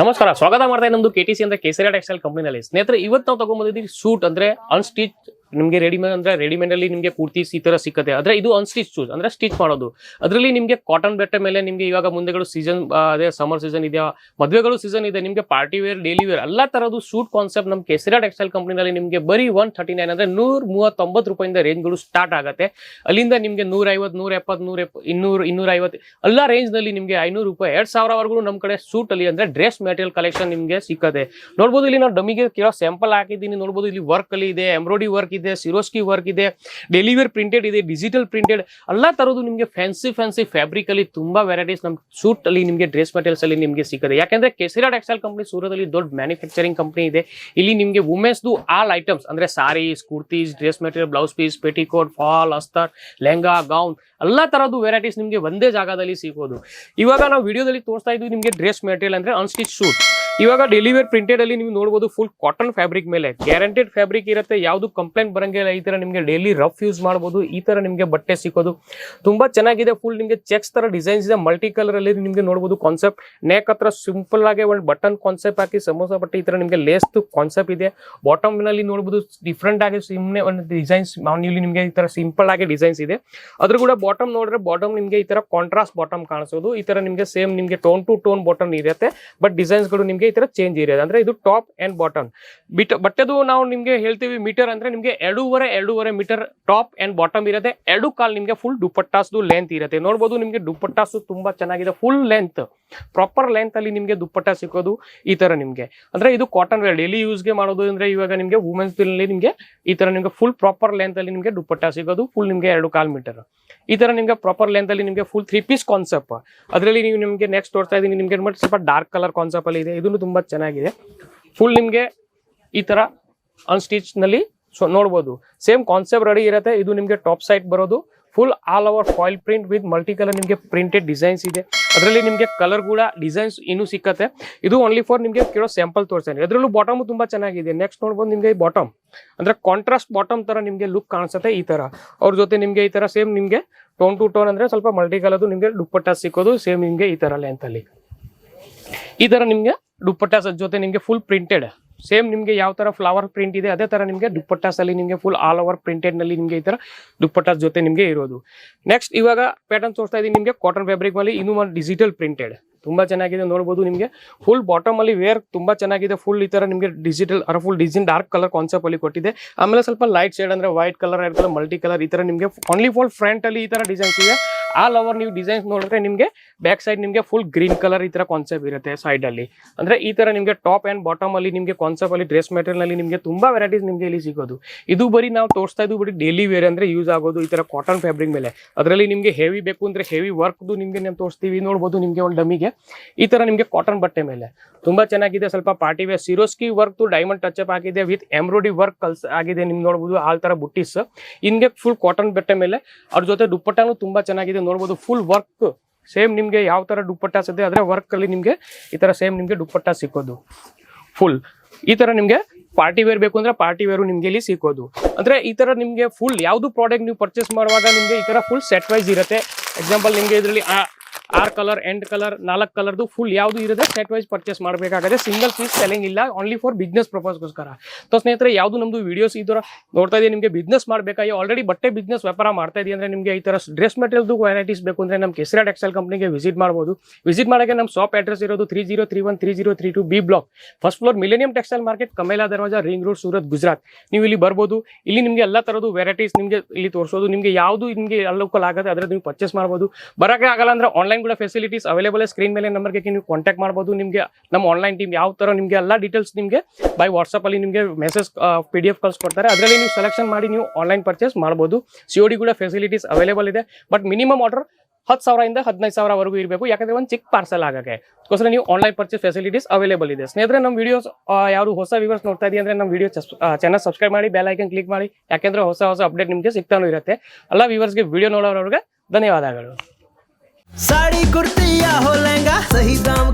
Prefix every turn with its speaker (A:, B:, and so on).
A: ನಮಸ್ಕಾರ, ಸ್ವಾಗತ ಮಾಡ್ತಾ ನಮ್ದು ಕೆ ಟಿ ಸಿ ಅಂದ್ರೆ ಕೇಸರಿ ಟೆಕ್ಸ್ಟೈಲ್ ಕಂಪನಿನಲ್ಲಿ. ಸ್ನೇಹಿತರೆ, ಇವತ್ತು ನಾವು ತಗೊಂಡ್ಬಂದಿದ್ದೀವಿ ಸೂಟ್ ಅಂದ್ರೆ ಅನ್ಸ್ಟಿಚ್ ನಿಮಗೆ ರೆಡಿಮೇಡ್ ಅಂದ್ರೆ ರೆಡಿಮೇಡಲ್ಲಿ ನಿಮಗೆ ಪೂರ್ತಿ ಈ ಥರ ಸಿಕ್ಕತ್ತೆ. ಆದರೆ ಇದು ಅನ್ಸ್ಟಿಚ್ ಶೂಸ್ ಅಂದ್ರೆ ಸ್ಟಿಚ್ ಮಾಡೋದು. ಅದರಲ್ಲಿ ನಿಮಗೆ ಕಾಟನ್ ಬೆಟ್ಟ ಮೇಲೆ ನಿಮಗೆ ಇವಾಗ ಮುಂದೆಗಳು ಸೀಸನ್ ಅದೇ ಸಮರ್ ಸೀಸನ್ ಇದೆಯಾ, ಮದುವೆಗಳು ಸೀಸನ್ ಇದೆ, ನಿಮಗೆ ಪಾರ್ಟಿ ವೇರ್ ಡೈಲಿ ವೇರ್ ಎಲ್ಲ ಥರದ್ದು ಸೂಟ್ ಕಾನ್ಸೆಪ್ಟ್ ನಮ್ಮ ಕೇಸರಿ ಟೆಕ್ಸ್ಟೈಲ್ ಕಂಪ್ನಿನಲ್ಲಿ ನಿಮಗೆ ಬರೀ ಒನ್ ತರ್ಟಿ ನೈನ್ ಅಂದರೆ ನೂರ ಮೂವತ್ತೊಂಬತ್ತು ರೂಪಾಯಿಂದ ರೇಂಜ್ಗಳು ಸ್ಟಾರ್ಟ್ ಆಗುತ್ತೆ. ಅಲ್ಲಿಂದ ನಿಮಗೆ ನೂರ ಐವತ್ತು ನೂರ ಎಪ್ಪತ್ತು ನೂರ ಎಪ್ಪ ಇನ್ನೂರು ಇನ್ನೂರ ಐವತ್ತು ಎಲ್ಲ ರೇಂಜ್ನಲ್ಲಿ ನಿಮಗೆ ಐನೂರು ರೂಪಾಯಿ, ಎರಡು ಸಾವಿರವರೆಗೂ ನಮ್ಮ ಕಡೆ ಸೂಟ್ ಅಲ್ಲಿ ಅಂದ್ರೆ ಡ್ರೆಸ್ ಮೆಟೀರಿಯಲ್ ಕಲೆಕ್ಷನ್ ನಿಮಗೆ ಸಿಕ್ಕದೆ ನೋಡ್ಬೋದು ಇಲ್ಲಿ ನಾವು ಡಮಿಗೆ ಕೆಲವು ಸ್ಯಾಂಪಲ್ ಹಾಕಿದ್ದೀನಿ, ನೋಡ್ಬೋದು ಇಲ್ಲಿ ವರ್ಕ್ ಅಲ್ಲಿ ಇದೆ ಎಂಬ್ರಾಯ್ಡಿ ವರ್ಕ್ ಸಿರೋಸ್ಕಿ ವರ್ಕ್ ಇದೆ ಡೆಲಿವರ್ ಪ್ರಿಂಟೆಡ್ ಇದೆ ಡಿಜಿಟಲ್ ಪ್ರಿಂಟೆಡ್ ಎಲ್ಲ ತರದ್ದು ನಿಮಗೆ ಫ್ಯಾನ್ಸಿ ಫ್ಯಾನ್ಸಿ ಫ್ಯಾಬ್ರಿಕ್ ಅಲ್ಲಿ ತುಂಬಾ ವೆರೈಟೀಸ್ ನಮ್ಮ ಸೂಟ್ ಅಲ್ಲಿ ನಿಮಗೆ ಡ್ರೆಸ್ ಮೆಟೀರಿಯಲ್ಸ್ ಅಲ್ಲಿ ನಿಮಗೆ ಸಿಗುತ್ತೆ. ಯಾಕಂದ್ರೆ ಕೆಸಿರಾ ಟೆಕ್ಸ್ಟೈಲ್ ಕಂಪನಿ ಸೂರದಲ್ಲಿ ದೊಡ್ಡ ಮ್ಯಾನುಫ್ಯಾಕ್ಚರಿಂಗ್ ಕಂಪನಿ ಇದೆ. ಇಲ್ಲಿ ನಿಮಗೆ ವುಮೆನ್ಸ್ದು ಆಲ್ ಐಟಮ್ಸ್ ಅಂದ್ರೆ saris kurtis dress material blouse piece petticoat fall ಅಸ್ತರ್ lehenga gown ಎಲ್ಲ ತರದ್ದು ವೆರೈಟೀಸ್ ನಿಮಗೆ ಒಂದೇ ಜಾಗದಲ್ಲಿ ಸಿಗೋದು. ಇವಾಗ ನಾವು ವಿಡಿಯೋದಲ್ಲಿ ತೋರಿಸ್ತಾ ಇದ್ವಿ ನಿಮಗೆ ಡ್ರೆಸ್ ಮೆಟೀರಿಯಲ್ ಅಂದ್ರೆ ಅನ್ಸ್ಟಿಚ್ ಶೂಟ್ ಇವಾಗ ಡೆಲಿವರ್ ಪ್ರಿಂಟೆಡ್ ಅಲ್ಲಿ ನೀವು ನೋಡಬಹುದು ಫುಲ್ ಕಾಟನ್ ಫ್ಯಾಬ್ರಿಕ್ ಮೇಲೆ. ಗ್ಯಾರಂಟೆಡ್ ಫ್ಯಾಬ್ರಿಕ್ ಇರುತ್ತೆ, ಯಾವುದು ಕಂಪ್ಲೇಂಟ್ ಬರಂಗಿಲ್ಲ, ಈ ತರ ನಿಮಗೆ ಡೈಲಿ ರಫ್ ಯೂಸ್ ಮಾಡಬಹುದು ಈ ತರ ನಿಮಗೆ ಬಟ್ಟೆ ಸಿಕ್ಕೋದು. ತುಂಬಾ ಚೆನ್ನಾಗಿದೆ ಫುಲ್ ನಿಮಗೆ ಚೆಕ್ಸ್ ತರ ಡಿಸೈನ್ಸ್ ಇದೆ ಮಲ್ಟಿ ಕಲರ್ ಅಲ್ಲಿ ನಿಮಗೆ ನೋಡಬಹುದು ಕಾನ್ಸೆಪ್ಟ್ ನೆಕ್ ಹತ್ರ ಸಿಂಪಲ್ ಆಗಿ ಒಂದು ಬಟನ್ ಕಾನ್ಸೆಪ್ಟ್ ಹಾಕಿ ಸಮೋಸ ಬಟ್ಟೆ ಈ ತರ ನಿಮಗೆ ಲೇಸ್ ಕಾನ್ಸೆಪ್ಟ್ ಇದೆ. ಬಾಟಮ್ನಲ್ಲಿ ನೋಡಬಹುದು ಡಿಫ್ರೆಂಟ್ ಆಗಿ ಸುಮ್ಮನೆ ಒಂದು ಡಿಸೈನ್ಸ್ ಮಾಮೂಲಿ ನಿಮಗೆ ಈ ತರ ಸಿಂಪಲ್ ಆಗಿ ಡಿಸೈನ್ಸ್ ಇದೆ. ಅದ್ರ ಕೂಡ ಬಾಟಮ್ ನೋಡಿದ್ರೆ ಬಾಟಮ್ ನಿಮಗೆ ಈ ತರ ಕಾಂಟ್ರಾಸ್ಟ್ ಬಾಟಮ್ ಕಾಣಿಸೋದು. ಈ ತರ ನಿಮಗೆ ಸೇಮ್ ನಿಮಗೆ ಟೋನ್ ಟು ಟೋನ್ ಬಾಟಮ್ ಇರುತ್ತೆ ಬಟ್ ಡಿಸೈನ್ಸ್ಗಳು ನಿಮಗೆ ಈ ತರ ಚೇಂಜ್ ಇರೋದು. ಅಂದ್ರೆ ಇದು ಟಾಪ್ ಅಂಡ್ ಬಾಟಮ್ ಬಿಟ್ ಬಟ್ಟೆದು ನಾವು ನಿಮಗೆ ಹೇಳ್ತೀವಿ ಮೀಟರ್ ಅಂದ್ರೆ ನಿಮಗೆ ಎರಡೂವರೆ ಎರಡೂವರೆ ಮೀಟರ್ ಟಾಪ್ ಅಂಡ್ ಬಾಟಮ್ ಇರುತ್ತೆ. ಎರಡು ಕಾಲ್ ನಿಮಗೆ ಫುಲ್ ದುಪ್ಪಟ್ಟಾಸ್ದು ಲೆಂತ್ ಇರುತ್ತೆ. ನೋಡ್ಬೋದು ನಿಮಗೆ ದುಪ್ಪಟ್ಟಾಸು ತುಂಬಾ ಚೆನ್ನಾಗಿದೆ. ಫುಲ್ ಲೆಂತ್ ಪ್ರಾಪರ್ ಲೆಂತ್ ಅಲ್ಲಿ ನಿಮಗೆ ದುಪ್ಪಟ್ಟ ಸಿಕ್ಕೋದು ಈ ತರ ನಿಮಗೆ. ಅಂದ್ರೆ ಇದು ಕಾಟನ್ ವೇರ್ ಡೈಲಿ ಯೂಸ್ಗೆ ಮಾಡೋದು ಅಂದ್ರೆ ಇವಾಗ ನಿಮಗೆ ವುಮೆನ್ಸ್ ಅಲ್ಲಿ ನಿಮಗೆ ಈ ತರ ನಿಮಗೆ ಫುಲ್ ಪ್ರಾಪರ್ ಲೆಂತ್ ಅಲ್ಲಿ ನಿಮಗೆ ದುಪ್ಪಟ್ಟ ಸಿಗೋದು ಫುಲ್ ನಿಮಗೆ ಎರಡು ಕಾಲ್ ಮೀಟರ್ ಈ ತರ ನಿಮಗೆ ಪ್ರಾಪರ್ ಲೆಂತ್ ಅಲ್ಲಿ ನಿಮಗೆ ಫುಲ್ ತ್ರೀ ಪೀಸ್ ಕಾನ್ಸೆಪ್ಟ್ ಅದರಲ್ಲಿ ನೀವು ನಿಮಗೆ ನೆಕ್ಸ್ಟ್ ತೋರಿಸ್ತಾ ಇದ್ದೀನಿ, ನಿಮಗೆ ಸ್ವಲ್ಪ ಡಾರ್ಕ್ ಕಲರ್ ಕಾನ್ಸೆಪ್ಟ್ ಅಲ್ಲಿ ಇದೆ ಇದನ್ನು ತುಂಬಾ ಚೆನ್ನಾಗಿದೆ. ಫುಲ್ ನಿಮಗೆ ಈ ತರ ಅನ್ಸ್ಟಿಚ್ನಲ್ಲಿ ಸೊ ನೋಡ್ಬೋದು. ಸೇಮ್ ಕಾನ್ಸೆಪ್ಟ್ ರೆಡಿ ಇರುತ್ತೆ, ಇದು ನಿಮಗೆ ಟಾಪ್ ಸೈಡ್ ಬರೋದು. Full all over foil print with multi colour ನಿಮಗೆ ಪ್ರಿಂಟೆಡ್ ಡಿಸೈನ್ಸ್ ಇದೆ. ಅದರಲ್ಲಿ ನಿಮಗೆ ಕಲರ್ ಕೂಡ ಡಿಸೈನ್ಸ್ ಇನ್ನೂ ಸಿಕ್ಕತ್ತೆ. ಇದು ಓನ್ಲಿ ಫಾರ್ ನಿಮಗೆ ಕೇಳೋ ಸ್ಯಾಂಪಲ್ ತೋರಿಸ್ತೇನೆ ಅದರಲ್ಲೂ ಬಾಟಮು ತುಂಬ ಚೆನ್ನಾಗಿದೆ. ನೆಕ್ಸ್ಟ್ ನೋಡ್ಬೋದು ನಿಮಗೆ ಬಾಟಮ್ ಅಂದರೆ ಕಾಂಟ್ರಾಸ್ಟ್ ಬಾಟಮ್ ಥರ ನಿಮಗೆ ಲುಕ್ ಕಾಣಿಸುತ್ತೆ ಈ ಥರ ಅವ್ರ ಜೊತೆ ನಿಮಗೆ ಈ ಥರ ಸೇಮ್ ನಿಮಗೆ ಟೋನ್ ಟು ಟೋನ್ ಅಂದರೆ ಸ್ವಲ್ಪ ಮಲ್ಟಿ ಕಲರ್ದು ನಿಮಗೆ ದುಪ್ಪಟ್ಟ ಸಿಕ್ಕೋದು ಸೇಮ್ ನಿಮಗೆ ಈ ಥರ ಲೆಂತಲ್ಲಿ ಈ ಥರ ನಿಮಗೆ ದುಪ್ಪಟ್ಟ ಜೊತೆ ನಿಮಗೆ ಫುಲ್ ಪ್ರಿಂಟೆಡ್ ಸೇಮ್ ನಿಮಗೆ ಯಾವ ತರ ಫ್ಲವರ್ ಪ್ರಿಂಟ್ ಇದೆ, ಅದೇ ತರ ನಿಮಗೆ ದುಪ್ಪಟ್ಟಾಸ್ ಅಲ್ಲಿ ನಿಮಗೆ ಫುಲ್ ಆಲ್ ಓವರ್ ಪ್ರಿಂಟೆಡ್ನಲ್ಲಿ ನಿಮಗೆ ಈ ತರ ದುಪ್ಪಟ್ಟಾಸ್ ಜೊತೆ ನಿಮಗೆ ಇರೋದು. ನೆಕ್ಸ್ಟ್ ಇವಾಗ ಪ್ಯಾಟರ್ನ್ ತೋರಿಸ್ತಾ ಇದೀನಿ ನಿಮಗೆ ಕಾಟನ್ ಫ್ಯಾಬ್ರಿಕ್ ಮೇಲೆ ಇನ್ನೂ ಒಂದು ಡಿಜಿಟಲ್ ಪ್ರಿಂಟೆಡ್ ತುಂಬಾ ಚೆನ್ನಾಗಿದೆ ನೋಡಬಹುದು ನಿಮಗೆ. ಫುಲ್ ಬಾಟಮ್ ಅಲ್ಲಿ ವೇರ್ ತುಂಬಾ ಚೆನ್ನಾಗಿದೆ. ಫುಲ್ ಈ ತರ ನಿಮಗೆ ಡಿಜಿಟಲ್ ಅರ full design dark colour concept ಅಲ್ಲಿ ಕೊಟ್ಟಿದೆ. ಆಮೇಲೆ ಸ್ವಲ್ಪ ಲೈಟ್ ಶೇಡ್ ಅಂದ್ರೆ white colour red multi colour ಈ ತರ ನಿಮಗೆ ಓನ್ಲಿ ಫುಲ್ ಫ್ರಂಟ್ ಅಲ್ಲಿ ಈ ತರ ಡಿಸೈನ್ಸ್ ಇದೆ ಆಲ್ ಓವರ್ ನೀವು ಡಿಸೈನ್ಸ್ ನೋಡಿದ್ರೆ ನಿಮಗೆ ಬ್ಯಾಕ್ ಸೈಡ್ ನಿಮಗೆ ಫುಲ್ ಗ್ರೀನ್ ಕಲರ್ ಈ ತರ ಕಾನ್ಸೆಪ್ಟ್ ಇರುತ್ತೆ ಸೈಡ್ ಅಲ್ಲಿ. ಅಂದ್ರೆ ಈ ತರ ನಿಮಗೆ ಟಾಪ್ ಅಂಡ್ ಬಾಟಮ್ ಅಲ್ಲಿ ನಿಮಗೆ ಕಾನ್ಸೆಪ್ಟ್ ಅಲ್ಲಿ ಡ್ರೆಸ್ ಮೆಟೀರಿಯಲ್ ಅಲ್ಲಿ ನಿಮಗೆ ತುಂಬಾ ವೆರೈಟೀಸ್ ನಿಮಗೆ ಇಲ್ಲಿ ಸಿಗೋದು. ಇದು ಬರೀ ನಾವು ತೋರಿಸ್ತಾ ಇದ್ದು ಬರೀ ಡೈಲಿ ವೇರ್ ಅಂದ್ರೆ ಯೂಸ್ ಆಗೋದು ಈ ತರ ಕಾಟನ್ ಫ್ಯಾಬ್ರಿಕ್ ಮೇಲೆ. ಅದರಲ್ಲಿ ನಿಮಗೆ ಹೆವಿ ಬೇಕು ಅಂದ್ರೆ ಹೆವಿ ವರ್ಕ್ದು ನಿಮಗೆ ನಾವು ತೋರಿಸ್ತೀವಿ. ನೋಡ್ಬೋದು ನಿಮಗೆ ಒಂದು ಡಮಿಗೆ ಈ ತರ ನಿಮಗೆ ಕಾಟನ್ ಬಟ್ಟೆ ಮೇಲೆ. ತುಂಬಾ ಚೆನ್ನಾಗಿದೆ. ಸ್ವಲ್ಪ party wear Swarovski work diamond touch up ಆಗಿದೆ ವಿತ್ ಎಂಬ್ರಾಯ್ಡಿ ವರ್ಕ್ ಕಲ್ಸ್, ಆಗಿದೆ. ನಿಮ್ಗೆ ನೋಡಬಹುದು ಆ ತರ ಬುಟ್ಟಿಸ್. ಹಿಂಗೆ ಫುಲ್ ಕಾಟನ್ ಬಟ್ಟೆ ಮೇಲೆ. ಅವ್ರ ಜೊತೆ ದುಪ್ಪಟ್ಟನು ತುಂಬಾ ಚೆನ್ನಾಗಿದೆ. ನೋಡಬಹುದು ಫುಲ್ ವರ್ಕ್ ಸೇಮ್ ನಿಮಗೆ ಯಾವ ತರ ದುಪ್ಪಟ್ಟ ಸಿಗುತ್ತೆ ಅದ್ರ ವರ್ಕ್ ಅಲ್ಲಿ ನಿಮಗೆ ಈ ತರ ಸೇಮ್ ನಿಮಗೆ ದುಪ್ಪಟ್ಟ ಸಿಕ್ಕೋದು. ಫುಲ್ ಈ ತರ ನಿಮಗೆ ಪಾರ್ಟಿ ವೇರ್ ಬೇಕು ಅಂದ್ರೆ ಪಾರ್ಟಿ ವೇರು ನಿಮ್ಗೆ ಇಲ್ಲಿ ಸಿಕ್ಕೋದು. ಅಂದ್ರೆ ಈ ತರ ನಿಮಗೆ ಫುಲ್ ಯಾವ್ದು ಪ್ರಾಡಕ್ಟ್ ನೀವು ಪರ್ಚೇಸ್ ಮಾಡುವಾಗ ನಿಮಗೆ ಈ ತರ ಫುಲ್ ಸೆಟ್ ವೈಸ್ ಇರುತ್ತೆ. ಎಕ್ಸಾಂಪಲ್ ನಿಮಗೆ ಇದರಲ್ಲಿ ಆರ್ ಕಲರ್ ಎಂಡ್ ಕಲರ್ ನಾಲ್ಕು ಕಲರ್ದು ಫುಲ್ ಯಾವುದು ಇರದೆ ಸೆಟ್ ವೈಸ್ ಪರ್ಚೇಸ್ ಮಾಡಬೇಕಾಗುತ್ತೆ ಸಿಂಗಲ್ ಪೀಸ್ ಸೆಲಿಂಗ್ ಇಲ್ಲ ಓನ್ಲಿ ಫಾರ್ ಬಿಸ್ನೆಸ್ ಪರ್ಪಸ್ಗೋಸ್ಕರ ಸೊ ಸ್ನೇಹಿತರೆ, ಯಾವುದು ನಮ್ದು ವಿಡಿಯೋಸ್ ಈ ಥರ ನೋಡ್ತಾ ಇದೀವಿ ನಿಮಗೆ ಬಿಸ್ನೆಸ್ ಮಾಡಬೇಕಾಗಿ ಆಲ್ರೆಡಿ ಬಟ್ಟೆ ಬಿಸ್ನೆಸ್ ವ್ಯಾಪಾರ ಮಾಡ್ತಾ ಇದೀವಿ ಅಂದ್ರೆ ನಿಮಗೆ ಈ ಥರ ಡ್ರೆಸ್ ಮೆಟೀರಿಯಲ್ದು ವೆರೈಟೀಸ್ ಬೇಕು ಅಂದ್ರೆ ನಮ್ಮ ಕೆಸರಾ ಟೆಕ್ಸ್ಟೈಲ್ ಕಂಪ್ನಿಗೆ ವಿಸಿಟ್ ಮಾಡ್ಬೋದು. ವಿಸಿಟ್ ಮಾಡೋಕ್ಕೆ ನಮ್ಮ ಶಾಪ್ ಅಡ್ರೆಸ್ ಇರೋದು three zero three one three zero three two B block first floor millennium textile market Kamela Darwaja ring road Surat Gujarat ನೀವು ಇಲ್ಲಿ ಬರ್ಬೋದು. ಇಲ್ಲಿ ನಿಮಗೆ ಎಲ್ಲ ಥರದ್ದು ವೆರೈಟೀಸ್ ನಿಮಗೆ ಇಲ್ಲಿ ತೋರಿಸೋದು. ನಿಮಗೆ ಯಾವುದು ನಿಮಗೆ ಲೋಕಲ್ ಆಗುತ್ತೆ ಅದರ ನೀವು ಪರ್ಚೇಸ್ ಮಾಡ್ಬೋದು. ಬರೋಕ್ಕೆ ಆಗಲ್ಲ ಅಂದ್ರೆ ಆನ್ಲೈನ್ ಕೂಡ ಫೆಸಿಲಿಟೀಸ್ ಅವೈಲೇಬಲ್ ಸ್ಕ್ರೀನ್ ಮೇಲೆ ನಂಬರ್ಗೆ ನೀವು ಕಾಂಟ್ಯಾಕ್ಟ್ ಮಾಡ್ಬೋದು. ನಿಮಗೆ ನಮ್ಮ ಆನ್ಲೈನ್ ಟೀಮ್ ಯಾವ ಥರ ನಿಮಗೆ ಎಲ್ಲ ಡೀಟೇಲ್ಸ್ ನಿಮಗೆ ಬೈ ವಾಟ್ಸಪ್ ಅಲ್ಲಿ ನಿಮಗೆ ಮೆಸೇಜ್ ಪಿ ಡಿ ಎಫ್ ಕಳ್ಸಿಕೊಡ್ತಾರೆ ಅದರಲ್ಲಿ ನೀವು ಸೆಲೆಕ್ಷನ್ ಮಾಡಿ ನೀವು ಆನ್ಲೈನ್ ಪರ್ಚೇಸ್ ಮಾಡ್ಬೋದು. ಸಿ ಡಿ ಕೂಡ ಫೆಸಿಲಿಟೀಸ್ ಅವೈಲೇಬಲ್ ಇದೆ. ಬಟ್ ಮಿನಿಮಮ್ ಆರ್ಡರ್ ಹತ್ತು ಸಾವಿರದಿಂದ ಹದಿನೈದು ಸಾವಿರವರೆಗೂ ಇರಬೇಕು. ಯಾಕಂದ್ರೆ ಒಂದು ಚಿಕ್ಕ ಪಾರ್ಸಲ್ ಆಗಕ್ಕೆ. ಅದಕ್ಕೋಸ್ಕರ ನೀವು ಆನ್ಲೈನ್ ಪರ್ಚೇಸ್ ಫೆಸಿಲಿಟೀಸ್ ಅವೈಲೇಬಲ್ ಇದೆ. ಸ್ನೇಹಿತರೆ, ನಮ್ಮ ವೀಡಿಯೋಸ್ ಯಾರು ಹೊಸ ವ್ಯೂವರ್ಸ್ ನೋಡ್ತಾ ಇದೆಯಾ ಅಂದ್ರೆ ನಮ್ಮ ವಿಡಿಯೋ ಚಾನಲ್ ಸಬ್ಸ್ಕ್ರೈಬ್ ಮಾಡಿ ಬೆಲ್ ಐಕನ್ ಕ್ಲಿಕ್ ಮಾಡಿ. ಯಾಕೆಂದರೆ ಹೊಸ ಹೊಸ ಅಪ್ಡೇಟ್ ನಿಮಗೆ ಸಿಗ್ತಾನೂ ಇರುತ್ತೆ. ಎಲ್ಲ ವ್ಯೂವರ್ಸ್ಗೆ ವಿಡಿಯೋ ನೋಡೋರವ್ರಿಗೆ ಧನ್ಯವಾದಗಳು.
B: साड़ी कुर्ती या हो लहंगा सही दाम